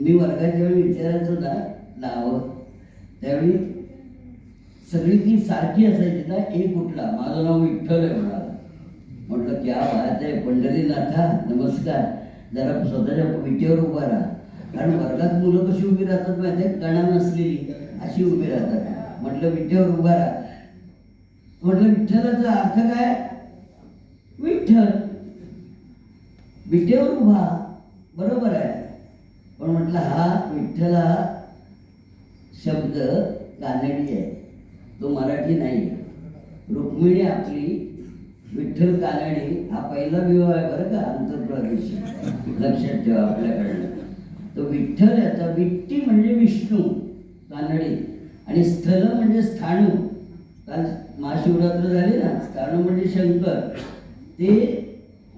मी वर्गात ज्यावेळी विचारायचो ना नावं त्यावेळी सगळी ती सारखी असायची ना एक कुठला माझं नाव विठ्ठल आहे म्हणाला. म्हटलं क्या बात आहे पंढरीनाथा नमस्कार. जरा स्वतःच्या विटेवर उभा राहा. कारण वर्गात मुलं कशी उभी राहतात माहिती आहे? कणा नसलेली अशी उभी राहतात. म्हटलं विठ्ठेवर उभा राहा. म्हटलं विठ्ठलाचा अर्थ काय? विठ्ठल. विटेवर उभा. बरोबर आहे. पण म्हटलं हा विठ्ठल हा शब्द कानडी आहे. तो मराठी नाही रुक्मिणी आपली विठ्ठल कानडी हा पहिला विवाह आहे बरं का आंतरप्रदेश लक्षात ठेवा आपल्याकडनं. तो विठ्ठल याचा विट्टी म्हणजे विष्णू कानडी. आणि स्थल म्हणजे स्थाणू. काल महाशिवरात्र झाली ना स्थाणू म्हणजे शंकर. ते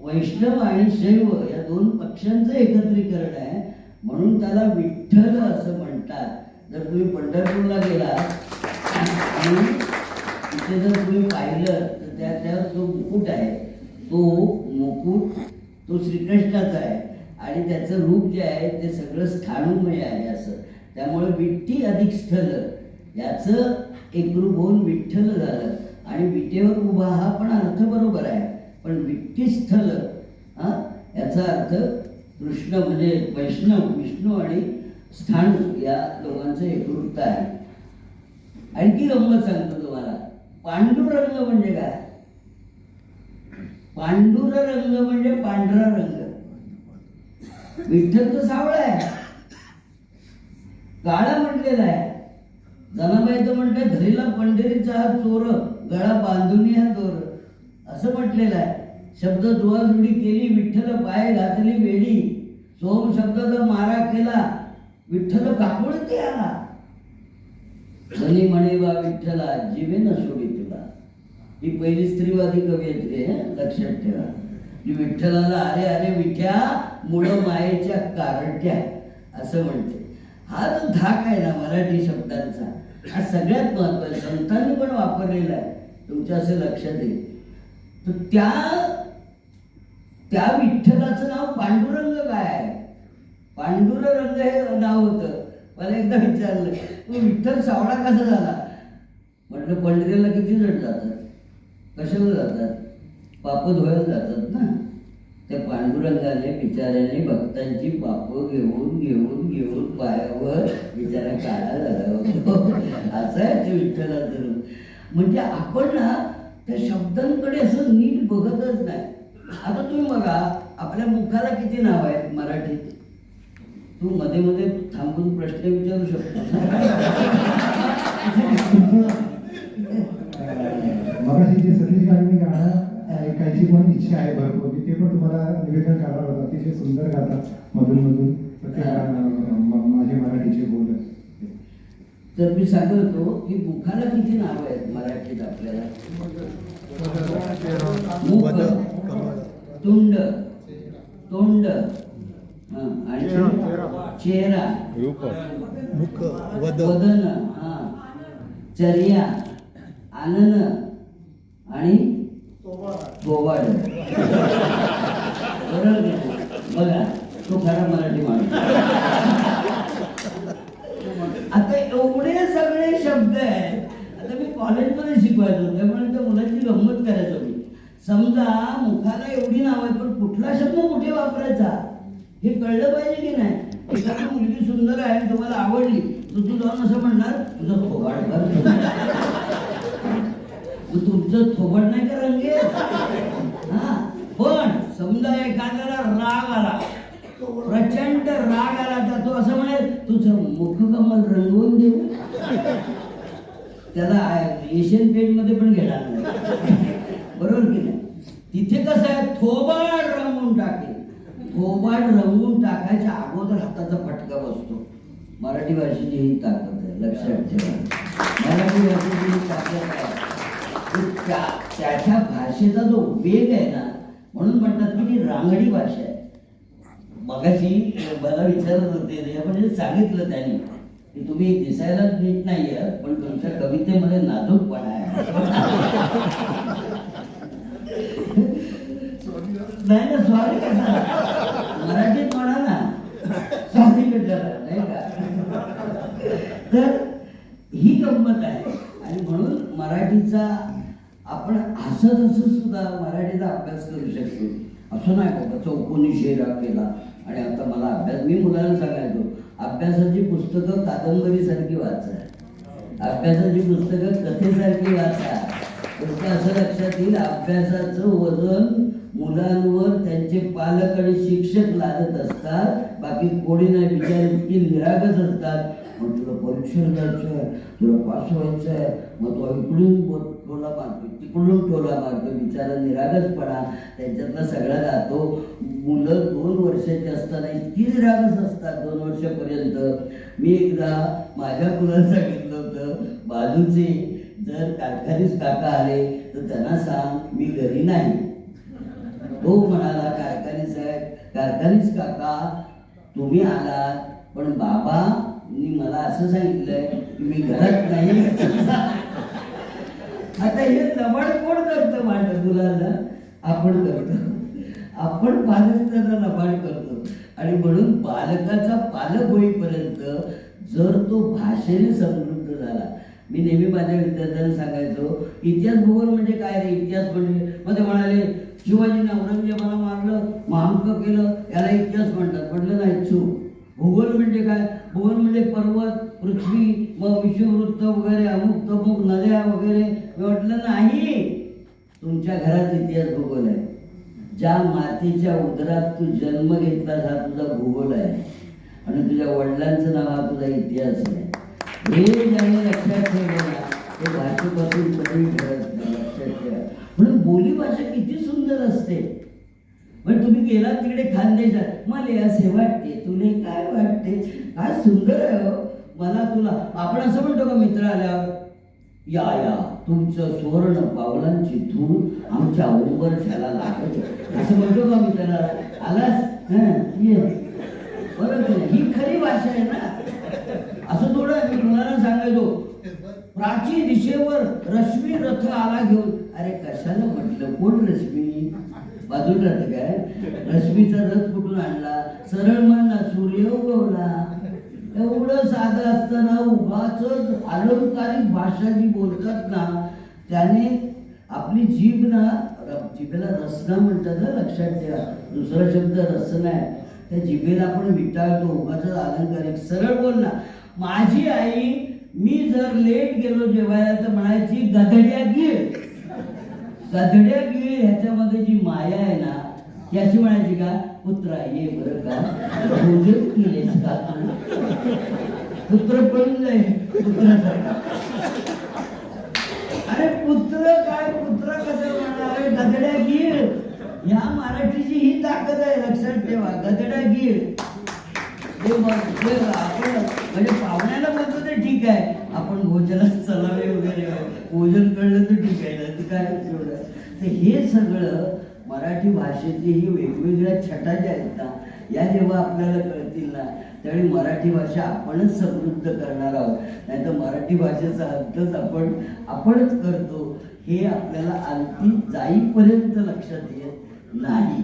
वैष्णव आणि शैव या दोन पक्षांचं एकत्रीकरण आहे. म्हणून त्याला विठ्ठल असं म्हणतात. जर तुम्ही पंढरपूरला गेला आणि तिथे जर तुम्ही पाहिलं तर त्या जो मुकुट आहे. तो मुकुट तो श्रीकृष्णाचा आहे. आणि त्याचं रूप जे आहे ते सगळं स्थाणुमय आहे असं. त्यामुळे विठ्ठी अधिक स्थल. याचं एकरूप होऊन विठ्ठल झालं. आणि विटेवर उभा हा पण अर्थ बरोबर आहे. पण विठ्ठी स्थल हा याचा अर्थ कृष्ण म्हणजे वैष्णव विष्णू आणि स्थान या दोघांचं एकरूपत आहे. आणखी गंमत सांगतो तुम्हाला. पांडुरंग म्हणजे काय? पांडुर रंग म्हणजे पांढरा रंग. विठ्ठल तर सावळा आहे. काळा म्हटलेला आहे. जनाबाई तर म्हणते धरीला पंढरीचा हा चोर गळा बांधून हा चोर. असं म्हटलेलं आहे. शब्द जुळाजुळी केली विठ्ठल पाय घातली वेडी. सोम शब्दाचा मारा केला विठ्ठल काकुळती आला. धनी म्हणे बा विठ्ठला जीवे न सोडी तुला. ही पहिली स्त्रीवादी कवी आहे लक्षात ठेवा. की विठ्ठलाला अरे अरे विठ्या मुळ मायेच्या कारट्या. असं म्हणते. हा जो धाक आहे ना मराठी शब्दांचा हा सगळ्यात महत्त्वाचा संतांनी पण वापरलेला आहे. तुमच्या असं लक्षात येईल. तर त्या त्या विठ्ठलाचं नाव पांडुरंग काय आहे? पांडुरंग हे नाव होतं. मला एकदा विचारलं तू विठ्ठल सावळा कसा झाला? म्हटलं पंढरीला किती जण जातात? कशाला जातात? पाप धुवायला जातात ना. त्या पांडुरंगाने बिचाऱ्याने भक्तांची पाप घेऊन घेऊन घेऊन पायावर बिचारा काळा झाला होतो. असं आहे ते विठ्ठलाचं म्हणजे आपण ना त्या शब्दांकडे असं नीट बघतच नाही. आता तुम्ही बघा आपल्या मुखाला किती नाव आहेत मराठीत? तू मध्ये मध्ये थांबून प्रश्न विचारू शकतो. गाणं ऐकायची पण इच्छा आहे भरपूर. मी ते पण तुम्हाला निवेदन करणार होतं. अतिशय सुंदर गातात मधून मधून माझे मराठीचे बोल. तर मी सांगत होतो की मुखाला किती नाव आहेत मराठीत आपल्याला? तुंड. तोंड. हं, आणि चेहरा वदन. हा. चर्या आनन आणि बोवाड. बरोबर? बघा तो खरा मराठी माणूस. आता एवढे सगळे शब्द आहेत. आता मी कॉलेजमध्ये शिकवायचो त्यामुळे त्या मुलांची गंमत करायचो मी. समजा मुखाला एवढी नाव आहे पण कुठला शब्द कुठे वापरायचा? हे कळलं पाहिजे की नाही? एखादी मुलगी सुंदर आहे तुम्हाला आवडली तर तू जाऊन असं म्हणणार तुझं थोबाड कर तुमचं थोबड नाही का रंगे हा? पण समजा एखाद्याला राग आला प्रचंड राग आला तर तो असं म्हणेल तुझं मुख कमल रंगवून देऊ. त्याला एशियन पेंटमध्ये पण घेणार नाही. बरोबर की नाही? तिथे कसं आहे थोबाड रंगून टाकेल थोबाड रंगून टाकायच्या अगोदर हाताचा फटका बसतो. मराठी भाषेची ही ताकद आहे लक्षात ठेवा. मराठी भाषेची ही ताकद आहे. त्या त्याच्या भाषेचा जो वेग आहे ना म्हणून म्हणतात की ती रांगडी भाषा आहे. मगाशी मला विचारत होते म्हणजे सांगितलं त्यांनी की तुम्ही दिसायला नीट नाही आहात पण तुमच्या कवितेमध्ये नाजूकपणा आहे. नाही ना सॉरी कसा मराठीत म्हणा ना सॉरी कशाला नाही का? तर ही गंमत आहे. आणि म्हणून मराठीचा आपण हसत हसत सुद्धा मराठीचा अभ्यास करू शकतो. असं नाही बाबा चौकोनी शेरा केला. आणि आता मला अभ्यास मी मुलांना सांगायचो अभ्यासाची पुस्तकं कादंबरीसारखी वाचा. अभ्यासाची पुस्तकं कथेसारखी वाचा. फक्त असं लक्षात येईल अभ्यासाचं वजन मुलांवर त्यांचे पालक आणि शिक्षक लादत असतात. बाकी कोणी नाही विचार इतकी निरागस असतात. मग तुला परीक्षेला जायचं आहे तुला पास व्हायचं आहे मग तो इकडून टोला मारतो तिकडून टोला मारतो बिचारा निरागसपणा त्यांच्यातला सगळा जातो. मुलं दोन वर्षाची असताना इतकी निरागस असतात दोन वर्षापर्यंत. मी एकदा माझ्या मुलाला सांगितलं होतं बाजूचे जर कारखानीच काका आले तर त्यांना सांग मी घरी नाही. तो म्हणाला कारखानी साहेब कारखानीच काका तुम्ही आलात पण बाबा मला असं सांगितलंय मी घरात नाही. आता हे दबाड कोण करतं माझ्या मुलाला? आपण करतो. आपण पालक त्यांना लबाड करतो. आणि म्हणून बालकाचा पालक होईपर्यंत जर तो भाषेने समृद्ध झाला. मी नेहमी माझ्या विद्यार्थ्यांना सांगायचो इतिहास भूगोल म्हणजे काय रे? इतिहास म्हणजे? मग ते म्हणाले शिवाजीने औरंगजेबाला मारलं महांक केलं याला इतिहास म्हणतात. म्हटलं नाही चूक. भूगोल म्हणजे काय? भूगोल म्हणजे पर्वत पृथ्वी मग विषुववृत्त वगैरे अमुक तमुक नद्या वगैरे. म्हटलं नाही. तुमच्या घरात इतिहास भूगोल आहे. ज्या मातीच्या उदरात तू जन्म घेतलास हा तुझा भूगोल आहे. आणि तुझ्या वडिलांचं नाव हा तुझा इतिहास आहे. हे ज्यांनी लक्षात ठेवलं ना ते भाषेपासून कधी ठरत बोलीभाषा बोली भाषा किती सुंदर असते. पण तुम्ही गेला तिकडे खानदेशात. मला असे वाटते तुले काय वाटते? काय सुंदर आहे हो. मला तुला आपण असं म्हणतो का मित्र आल्यावर या या तुमचं सुवर्ण पावलांची धूळ आमच्या उंबरठ्याला लागत असं म्हणतो का मित्राला आलास? हं, ये. बरोबर ही खरी भाषा आहे ना. असं थोडं मी मुलांना सांगायचो प्राची दिशेवर रश्मी रथ आला घेऊन अरे कशाला म्हटलं? कोण रश्मी? बाजूला राहते काय? रश्मीचा रथ कुठून आणला? सरळ म्हणला सूर्य उगवला. एवढं साधं असताना उगाच अलंकारिक भाषा जी बोलतात ना त्याने आपली जीभ ना जिभेला रसना म्हणतात ना लक्षात ठेवा. दुसरा शब्द रसना आहे त्या जिभेला आपण विटाळतो उभाच अलंकारिक. सरळ बोल ना. माझी आई मी जर लेट गेलो जेवायला तर म्हणायची गधड्या गिळ. गधड्या गिळ ह्याच्यामध्ये जी माया आहे ना ती अशी म्हणायची का पुत्रा ये बरं का भोजन केलेस का तू? पुत्र पळून जाईल पुत्रासारखा. अरे पुत्र काय पुत्र कसं म्हणणार? गधड्या गिळ. ह्या मराठीची ही ताकद आहे लक्षात ठेवा गधड्या गिळ. ते मग आपण म्हणजे पाहुण्याला बोलतो ते ठीक आहे आपण भोजनात चलावे वगैरे भोजन कळलं तर ठीक आहे ना ते काय एवढं तर हे सगळं मराठी भाषेतली ही वेगवेगळ्या छटा ज्या आहेत ना या जेव्हा आपल्याला कळतील ना त्यावेळी मराठी भाषा आपणच समृद्ध करणार आहोत. नाही तर मराठी भाषेचा अर्थच आपण आपणच करतो हे आपल्याला आणखी जाईपर्यंत लक्षात येत नाही.